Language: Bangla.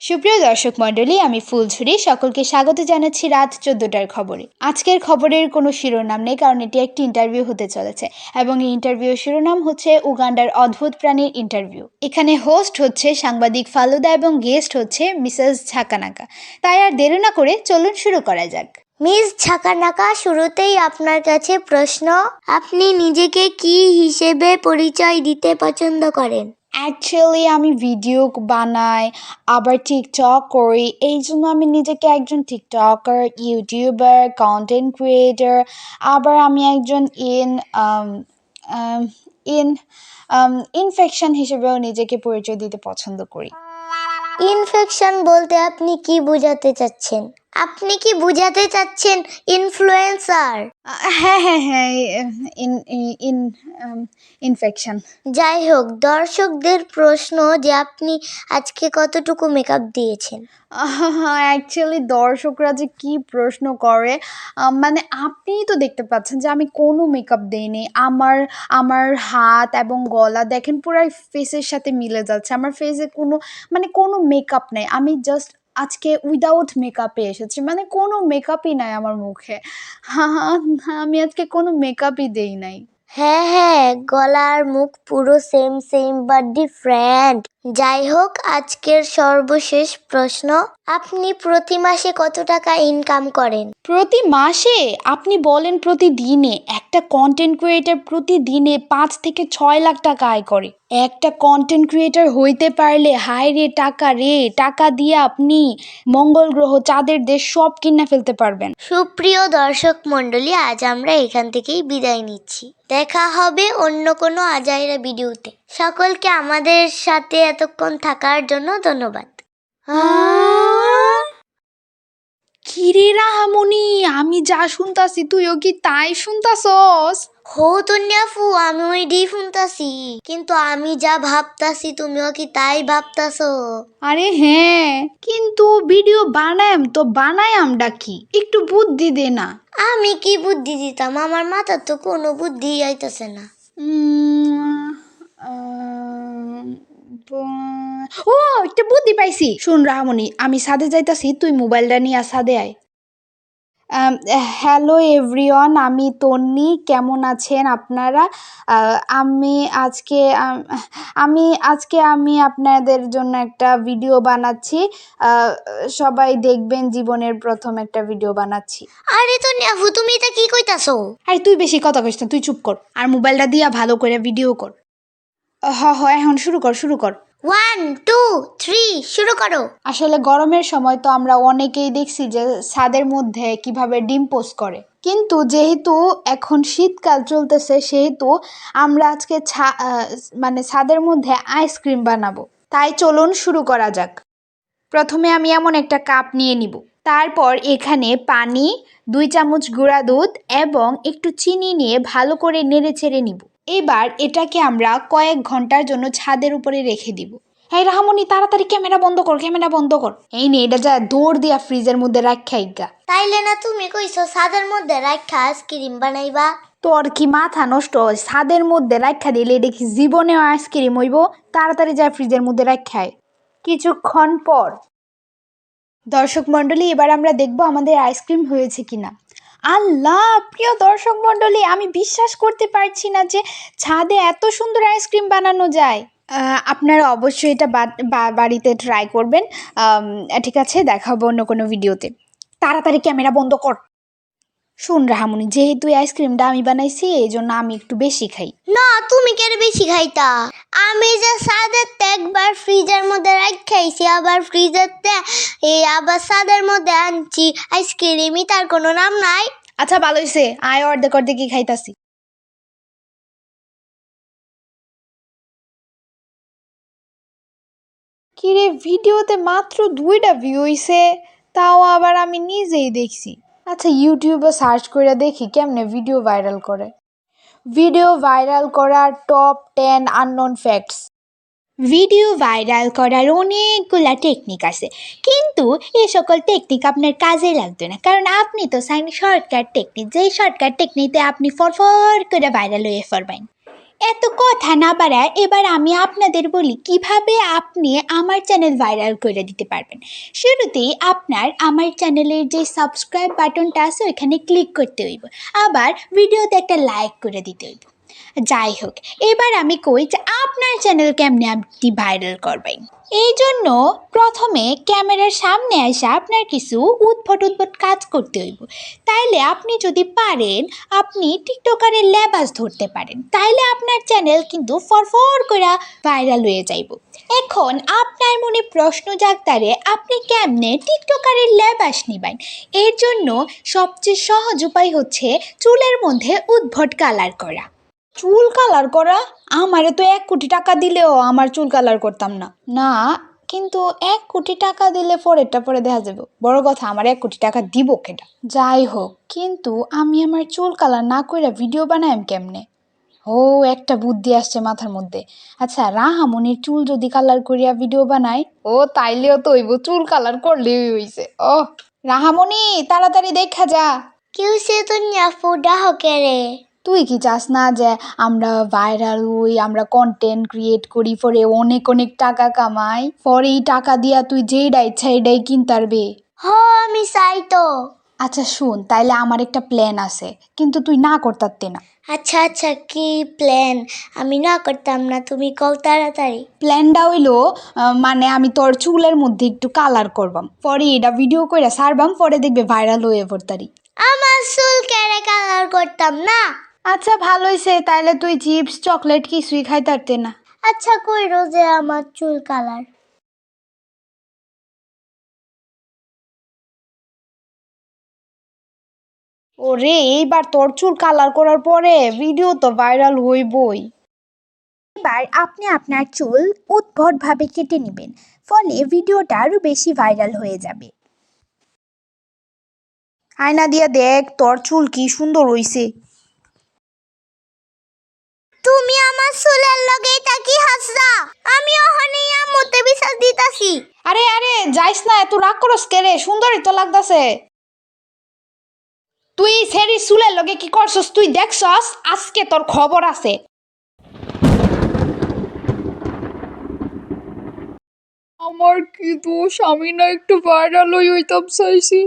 সুপ্রিয় দর্শক মণ্ডলী, আমি ফুলঝুরি। সকলকে স্বাগত জানাচ্ছি রাত চোদ্দটার খবরে। আজকের খবরের কোনো শিরোনাম নেই, কারণ এটি একটি ইন্টারভিউ হতে চলেছে এবং এই ইন্টারভিউর শিরোনাম হচ্ছে উগান্ডার অদ্ভুত প্রাণীর ইন্টারভিউ। এখানে হোস্ট হচ্ছে সাংবাদিক ফালুদা এবং গেস্ট হচ্ছে মিসেস ঝাকানাকা। তাই আর দেরি না করে চলুন শুরু করা যাক। মিস ঝাকানাকা, শুরুতেই আপনার কাছে প্রশ্ন, আপনি নিজেকে কি হিসেবে পরিচয় দিতে পছন্দ করেন? অ্যাকচুয়ালি আমি ভিডিও বানাই, আবার টিকটক করি। এই জন্য আমি নিজেকে একজন টিকটকার ইউটিউবার কন্টেন্ট ক্রিয়েটর আবার আমি একজন ইন ইন ইনফেকশন হিসেবেও নিজেকে পরিচয় দিতে পছন্দ করি। ইনফেকশন বলতে আপনি কি বোঝাতে চাচ্ছেন? আপনি কি বুঝাতে চাচ্ছেন ইনফ্লুয়েন্সার হ্যাঁ হ্যাঁ হ্যাঁ ইন ইন ইনফেকশন যাই হোক দর্শকদের প্রশ্ন যে আপনি আজকে কতটুকু মেকআপ দিয়েছেন? অ্যাকচুয়ালি দর্শকরা যে কি প্রশ্ন করে মানে আপনিই তো দেখতে পাচ্ছেন যে আমি কোনো মেকআপ দেইনি। আমার আমার হাত এবং গলা দেখেন পুরাই ফেসের সাথে মিলে যাচ্ছে। আমার ফেসে কোনো মানে কোনো মেকআপ নেই। আমি জাস্ট আজকে উইদাউট মেকআপে এসেছি। মানে কোনো মেকআপই নাই আমার মুখে। হা হা আমি আজকে কোনো মেকআপই দেই নাই। হ্যাঁ হ্যাঁ গলার মুখ পুরো সেম সেম বাট ডিফারেন্ট যাই হোক আজকের সর্বশেষ প্রশ্ন আপনি প্রতি মাসে কত টাকা ইনকাম করেন? প্রতি মাসে? আপনি বলেন প্রতিদিনে। একটা কন্টেন্ট ক্রিয়েটার প্রতিদিনে পাঁচ থেকে ছয় লাখ টাকা আয় করে। একটা কন্টেন্ট ক্রিয়েটার হইতে পারলে হাই রে টাকা রে টাকা দিয়ে আপনি মঙ্গল গ্রহ চাঁদের দেশ সব কিনে ফেলতে পারবেন। সুপ্রিয় দর্শক মণ্ডলী আজ আমরা এখান থেকেই বিদায় নিচ্ছি। দেখা হবে অন্য কোনো আজাইরা ভিডিওতে। সকলকে আমাদের সাথে এতক্ষণ থাকার জন্য ধন্যবাদ। কিরে রাহামণি, আমি যা শুনতাছি তুইও কি তাই শুনতাছস? হো তন্যাফু আমি ওইটাই শুনতাছি। কিন্তু আমি যা ভাবতাছি তুমিও কি তাই ভাবতাছো? আরে হ্যাঁ কিন্তু ভিডিও বানায়াম তো বানায়াম ডাকি একটু বুদ্ধি দে না। আমি কি বুদ্ধি দিতাম? আমার মাথার তো কোনো বুদ্ধি আইতাছে না। উম, আহ, ব- ও একটা বুদ্ধি পাইছি। শুন রাহামণি আমি সাদে যাইতাছি তুই মোবাইলটা নিয়ে সাদে আয়। হ্যালো এভরিওয়ান আমি তন্নি। কেমন আছেন আপনারা? আমি আজকে আমি আজকে আমি আপনাদের জন্য একটা ভিডিও বানাচ্ছি। সবাই দেখবেন জীবনের প্রথম একটা ভিডিও বানাচ্ছি। আরে তন্যাফু তুমি এটা কি কইতাছো? আরে তুই বেশি কথা কইস না তুই চুপ কর। আর মোবাইলটা দিয়া ভালো করে ভিডিও কর। হ হ এখন শুরু কর শুরু কর। ওয়ান টু থ্রি শুরু করো। আসলে গরমের সময় তো আমরা অনেকেই দেখছি যে ছাদের মধ্যে কীভাবে ডিম পোস্ট করে। কিন্তু যেহেতু এখন শীতকাল চলতেছে, সেহেতু আমরা আজকে ছা- মানে ছাদের মধ্যে আইসক্রিম বানাবো। তাই চলুন শুরু করা যাক। প্রথমে আমি এমন একটা কাপ নিয়ে নিব। তারপর এখানে পানি, দুই চামচ গুঁড়া দুধ এবং একটু চিনি নিয়ে ভালো করে নেড়ে চেড়ে নিব। এবার এটাকে আমরা কয়েক ঘণ্টার জন্য ছাদের উপরে রেখে দিব। এই রাহামণি তাড়াতাড়ি ক্যামেরা বন্ধ কর ক্যামেরা বন্ধ কর। এই নে এটা যা দৌড় দিয়া ফ্রিজের মধ্যে রাখা ইগা তাইলে না তুমি কইছো ছাদের মধ্যে রাখা আইসক্রিম বানাইবা? তোর কি মাথা নষ্ট? হয় ছাদের মধ্যে রাখা দিলে দেখি জীবনেও আইসক্রিম হইব? তাড়াতাড়ি যা ফ্রিজের মধ্যে রাখায় কিছুক্ষণ পর। দর্শক মণ্ডলী এবার আমরা দেখব আমাদের আইসক্রিম হয়েছে কিনা। আল্লাহ, প্রিয় দর্শক মণ্ডলী, আমি বিশ্বাস করতে পারছি না যে ছাদে এত সুন্দর আইসক্রিম বানানো যায়। আপনারা অবশ্যই এটা বাড়িতে ট্রাই করবেন। ঠিক আছে, দেখাবো অন্য কোনো ভিডিওতে তাড়াতাড়ি ক্যামেরা বন্ধ কর। শুন রাহামণি যেহেতু এই আইসক্রিমটা আমি বানাইছি এই জন্য আমি একটু বেশি খাই। না তুমি কেন বেশি খাইতা? আমি যে সাদের একবার ফ্রিজের মধ্যে রাখাইছি আবার ফ্রিজের এই আবার সাদের মধ্যে আনছি আইসক্রিমই তার কোনো নাম নাই। আচ্ছা ভালো হয়েছে আয় অর্ধেক অর্ধেকই খাইতাছি। কিরে ভিডিওতে মাত্র দুইটা ভিউ হইছে তাও আবার আমি নিজেই দেখছি। আচ্ছা ইউটিউবে সার্চ করে দেখি কেমনে ভিডিও ভাইরাল করে। ভিডিও ভাইরাল করার top ten unknown facts video viral করার অনেকগুলা টেকনিক আছে। কিন্তু এই সকল টেকনিক আপনার কাজে লাগতো না। কারণ আপনি তো সাইন শর্টকাট টেকনিক যেই শর্টকাট টেকনিকতে আপনি ফরফর করে ভাইরাল হয়ে পড়বেন এত কথা না বাড়ায় এবার আমি আপনাদের বলি কীভাবে আপনি আমার চ্যানেল ভাইরাল করে দিতে পারবেন। শুরুতেই আপনার আমার চ্যানেলের যে সাবস্ক্রাইব বাটনটা আছে ওইখানে ক্লিক করতে হইব। আবার ভিডিওতে একটা লাইক করে দিতে হইব। যাই হোক, এবার আমি কই যে আপনার চ্যানেল কেমনে আপনি ভাইরাল করবেন এই জন্য প্রথমে ক্যামেরার সামনে এসে আপনার কিছু উদ্ভট উদ্ভট কাজ করতে হইব। তাইলে আপনি যদি পারেন, আপনি টিকটকারের লেবাস ধরতে পারেন। তাইলে আপনার চ্যানেল কিন্তু ফরফর করে ভাইরাল হয়ে যাইব। এখন আপনার মনে প্রশ্ন জাগতারে আপনি কেমনে টিকটকারের লেবাস নিবেন? এর জন্য সবচেয়ে সহজ উপায় হচ্ছে চুলের মধ্যে উদ্ভট কালার করা। চুল কালার করা? আমারে তো এক কোটি টাকা দিলেও আমার চুল কালার করতাম না। না, কিন্তু এক কোটি টাকা দিলে পরেরটা পরে দেখা যাবে। বড় কথা, আমার এক কোটি টাকা দিব কেটা যাই হোক, কিন্তু আমি আমার চুল কালার না কইরা ভিডিও বানাইম কেমনে? ও, একটা বুদ্ধি আসছে মাথার মধ্যে। আচ্ছা রাহামনির চুল যদি কালার করিয়া ভিডিও বানাই, ও তাইলেও তো হইব, চুল কালার করলেই হইছে। ও রাহামণি তাড়াতাড়ি দেখা যা। কেউ সে তো নিয়াফু? ডাহকে রে? তুই কি চাস না যে আমরা ভাইরাল হই আমরা কন্টেন্ট ক্রিয়েট করি পরে অনেক অনেক টাকা কামাই? পরে এই টাকা দিয়া তুই যেইডা ইচ্ছা এটাই কিনতারবে। হ আমি চাই তো। আচ্ছা শুন তাইলে আমার একটা প্ল্যান আছে কিন্তু তুই না করতারতে না। আচ্ছা আচ্ছা কি প্ল্যান আমি না করতাম না তুমি কও তাড়াতাড়ি। প্ল্যানটা হইল আহ, মানে আমি তোর চুলের মধ্যে একটু কালার করবাম। পরে এটা ভিডিও করে সারবাম পরে দেখবে ভাইরাল হয়ে পড়তারি আমার চুল কেড়ে কালার করতাম না? আচ্ছা ভালো হয়েছে তাইলে তুই চিপস চকলেট কিছুই খাইতারতে না। আচ্ছা কই রোজে আমার চুল কালার? ওরে এইবার তোর চুল কালার করার পরে ভিডিও তো ভাইরাল হইবই। এবার আপনি আপনার চুল উদ্ভটভাবে কেটে নেবেন ফলে ভিডিওটা আরও বেশি ভাইরাল হয়ে যাবে। আয়না দিয়া দেখ তোর চুল কি সুন্দর হইছে। তুমি আমার চুলের লগেই তাকি হাসরা আমি ওখানে আম্মুতে বিশ্বাস দিতাছি আরে আরে যাইস না এত রাগ করস কে রে? সুন্দরই তো লাগতাছে। তুই সেরি চুলের লগে কি করছস? তুই দেখছস আজকে তোর খবর আছে। আমার কি দোষ? আমি না একটু ভাইরাল হইতাম চাইছি।